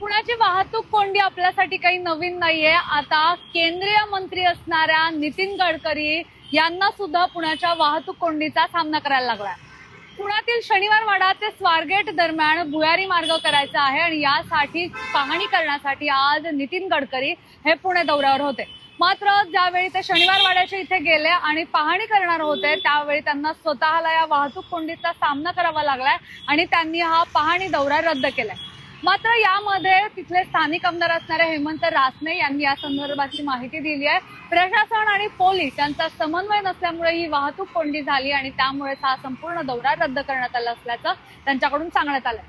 पुण्याची वाहतूक कोंडी आपल्यासाठी काही नवीन नाहीये. आता केंद्रीय मंत्री असणाऱ्या नितीन गडकरी यांना सुद्धा पुण्याच्या वाहतूक कोंडीचा सामना करायला लागलाय. पुण्यातील शनिवार वाडा ते स्वारगेट दरम्यान भुयारी मार्ग करायचा आहे आणि यासाठी पाहणी करण्यासाठी आज नितीन गडकरी हे पुणे दौऱ्यावर होते. मात्र ज्यावेळी ते शनिवार वाड्याच्या इथे गेले आणि पाहणी करणार होते त्यावेळी त्यांना स्वतःला या वाहतूक कोंडीचा सामना करावा लागलाय आणि त्यांनी हा पाहणी दौरा रद्द केलाय. मात्र यामध्ये तिथले स्थानिक आमदार असणारे हेमंत रासने यांनी या संदर्भाची माहिती दिली आहे. प्रशासन आणि पोलीस यांचा समन्वय नसल्यामुळे ही वाहतूक कोंडी झाली आणि त्यामुळेच हा संपूर्ण दौरा रद्द करण्यात आला असल्याचं त्यांच्याकडून सांगण्यात आलंय.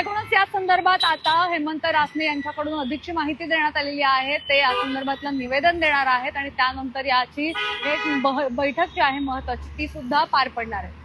एकूणच या संदर्भात आता हेमंत रासने यांच्याकडून अधिकची माहिती देण्यात आलेली आहे. ते या संदर्भातलं निवेदन देणार आहेत आणि त्यानंतर याची एक बह- बैठक जी आहे महत्वाची ती सुद्धा पार पडणार आहे.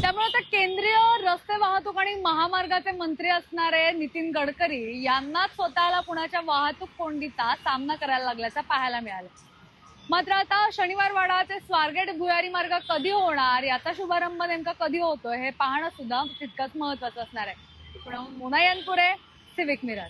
त्यामुळे आता केंद्रीय रस्ते वाहतूक आणि महामार्गाचे मंत्री असणारे नितीन गडकरी यांना स्वतःला पुण्याच्या वाहतूक कोंडीचा सामना करायला लागल्याचं पाहायला मिळालं. मात्र आता शनिवारवाडा ते स्वारगेट भुयारी मार्ग कधी होणार याचा शुभारंभ नेमका कधी होतोय हे पाहणं सुद्धा तितकंच महत्वाचं असणार आहे. पुण्याहून मोना सिविक मिरर